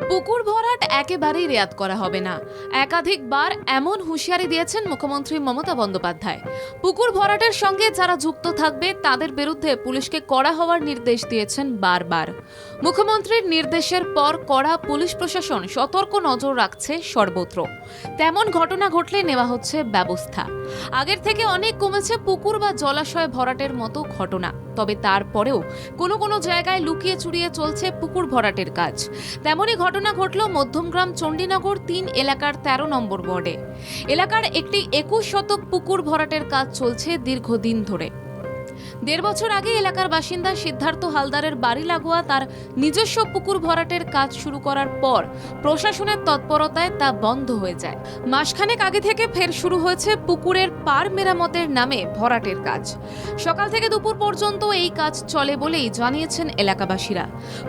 পুকুর ভরাট একেবারেই রেয়াত করা হবে না। একাধিকবার এমন হুঁশিয়ারি দিয়েছেন মুখ্যমন্ত্রী মমতা বন্দ্যোপাধ্যায়। পুকুর ভরাটের সঙ্গে যারা যুক্ত থাকবে, তাদের বিরুদ্ধে পুলিশকে কড়া হওয়ার নির্দেশ দিয়েছেন বারবার। মুখ্যমন্ত্রীর নির্দেশের পর কড়া পুলিশ প্রশাসন সতর্ক নজর রাখছে সর্বত্র। তেমন ঘটনা ঘটলে নেওয়া হচ্ছে ব্যবস্থা। আগের থেকে অনেক কমেছে পুকুর বা জলাশয় ভরাটের মতো ঘটনা। তবে তারপরেও কোনো কোনো জায়গায় লুকিয়ে চুরিয়ে চলছে পুকুর ভরাটের কাজ। তেমনই ঘটনা ঘটল মধ্যমগ্রাম চণ্ডীনগর তিন এলাকার ১৩ নম্বর ওয়ার্ডে। এলাকার একটি একুশ শতক পুকুর ভরাটের কাজ চলছে দীর্ঘদিন ধরে। দেড় বছর আগে এলাকার বাসিন্দা সিদ্ধার্থ হালদারের বাড়ি লাগোয়া তার নিজস্ব পুকুর ভরাটের কাজ শুরু করার পর প্রশাসনের তৎপরতায় তা বন্ধ হয়ে যায়। মাসখানেক আগে থেকে ফের শুরু হয়েছে পুকুরের পার মেরামতের নামে ভরাটের কাজ। সকাল থেকে দুপুর পর্যন্ত এই কাজ চলে বলেই জানিয়েছেন এলাকাবাসীরা।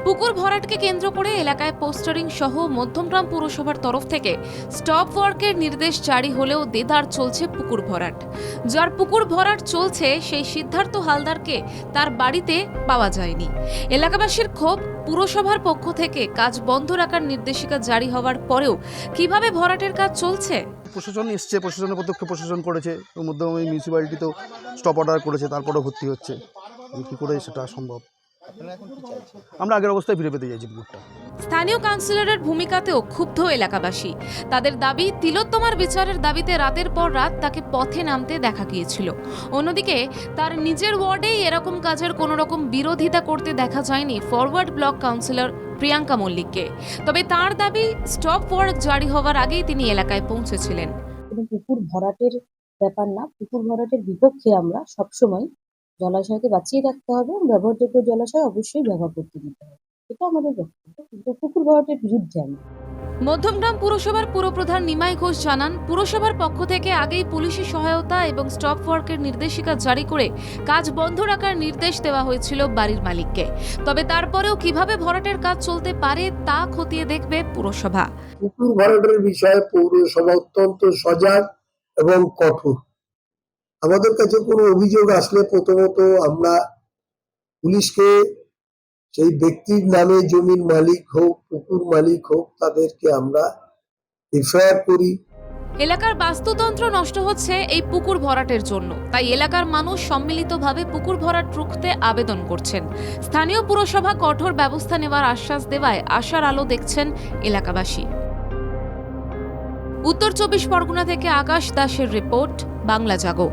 পুকুর ভরাটকে কেন্দ্র করে এলাকায় পোস্টারিং সহ মধ্যমগ্রাম পুরসভার তরফ থেকে স্টপ ওয়ার্কের নির্দেশ জারি হলেও দেদার চলছে পুকুর ভরাট। যার পুকুর ভরাট চলছে, সেই সিদ্ধার্থ হালদারকে তার বাড়িতে পাওয়া যায়নি। এলাকাবাসীর ক্ষোভ পুরসভার পক্ষ থেকে কাজ বন্ধ রাখার নির্দেশিকা জারি হওয়ার পরেও কীভাবে ভরাটের কাজ চলছে? প্রশাসন এসছে, প্রশাসনের পদক্ষেপ প্রশাসন করেছে। ওর মধ্যে মিউনিসিপ্যালিটি তো স্টপ অর্ডার করেছে, তারপরেও ভর্তি হচ্ছে। কী করে সেটা সম্ভব? আমরা আগের অবস্থায় ফিরে পেতে চাইছি পুকুরটা। স্থানীয় কাউন্সিলরের ভূমিকাতেও ক্ষুব্ধ এলাকাবাসী। তাদের দাবি তিলোত্তমার বিচারের দাবিতে রাতের পর রাত তাকে পথে নামতে দেখা গিয়েছিল। অন্যদিকে তার নিজের ওয়ার্ডেই এরকম কাজের কোনো রকম বিরোধিতা করতে দেখা যায়নি ফরওয়ার্ড ব্লক কাউন্সিলর প্রিয়াঙ্কা মল্লিককে। তবে তার দাবি স্টপ ওয়ার্ক জারি হওয়ার আগেই তিনি এলাকায় পৌঁছেছিলেন। পুকুর ভরাটের ব্যাপার না পুকুর ভরাটের বিপক্ষে আমরা সবসময় জলাশয়কে বাঁচিয়ে রাখতে হবে এবং ব্যবহারযোগ্য জলাশয় অবশ্যই ব্যবহার করতে দিতে হবে। এটা আমাদের বক্তব্য। কিন্তু পুকুর ভরাটের বিরুদ্ধে আমি। মধ্যমগ্রাম পুরসভার পুরপ্রধান নিমাই ঘোষ জানান পুরসভার পক্ষ থেকে আগেই পুলিশি সহায়তা এবং স্টপ ওয়ার্কের নির্দেশিকা জারি করে কাজ বন্ধ রাখার নির্দেশ দেওয়া হয়েছিল বাড়ির মালিককে। তবে তারপরেও কীভাবে ভরাটের কাজ চলতে পারে তা খতিয়ে দেখবে পুরসভা। পুকুর ভরাটের বিষয়ে পৌরসভা অত্যন্ত সজাগ এবং কঠোর। আমাদের কাছে কোনো অভিযোগ আসলে প্রথমত আমরা পুলিশকে সেই ব্যক্তির নামে জমির মালিক হোক, পুকুর মালিক হোক, তাদেরকে আমরা এফআইআর করি। এলাকার বাস্তুতন্ত্র নষ্ট হচ্ছে এই পুকুর ভরাটের জন্য। তাই এলাকার মানুষ সম্মিলিতভাবে পুকুর ভরাট রুখতে আবেদন করছেন। স্থানীয় পুরসভা কঠোর ব্যবস্থা নেওয়ার আশ্বাস দেওয়ায় আশার আলো দেখছেন এলাকাবাসী। উত্তর চব্বিশ পরগনা থেকে আকাশ দাসের রিপোর্ট, বাংলা জাগো।